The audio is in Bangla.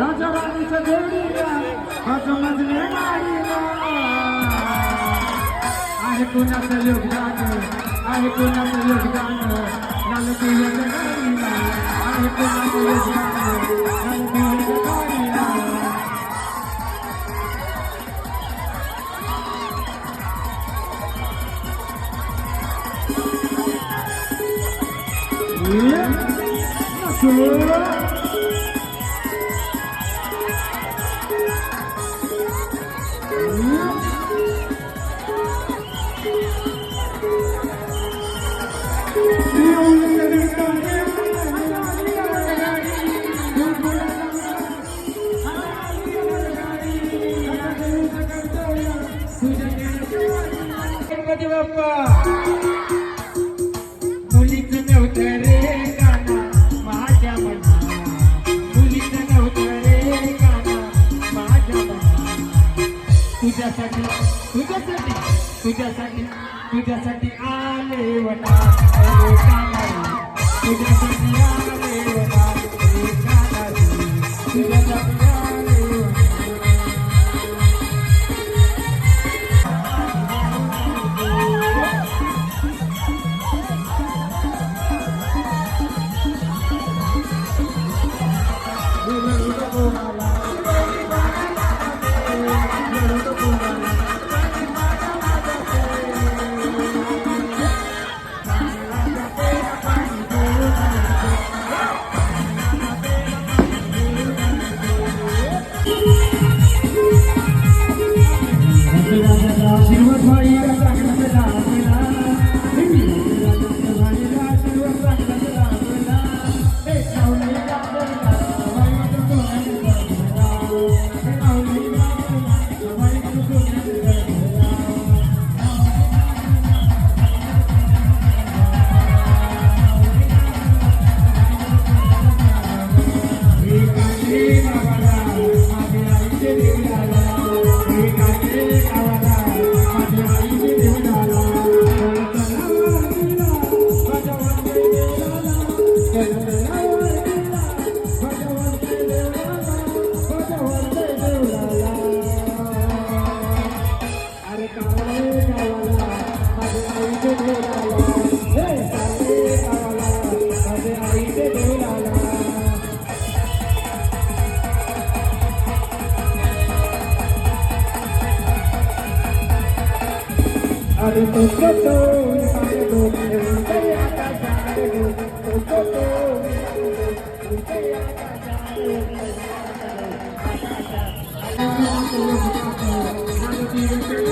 রাজা রানী সজোড়িয়া হজমজ নে নারীরা আহে কোনা সে যোগদান আহে কোনা সে যোগদান নাল দিয়ে নারীরা আহে কোনা সে যোগদান নাল দিয়ে নারীরা Yeah, that's गणपती बाप्पा. मुलीच नव्हतं रे गाणं माझ्या मना नव्हतं रे गाणं माझ्या मना तुझ्यासाठी तुझ्यासाठी तुझ्यासाठी तुझ्यासाठी आले वटा. तुझ्यासाठी আরে তো তো তো আরে তো তো আরে তো তো তো আরে তো তো তো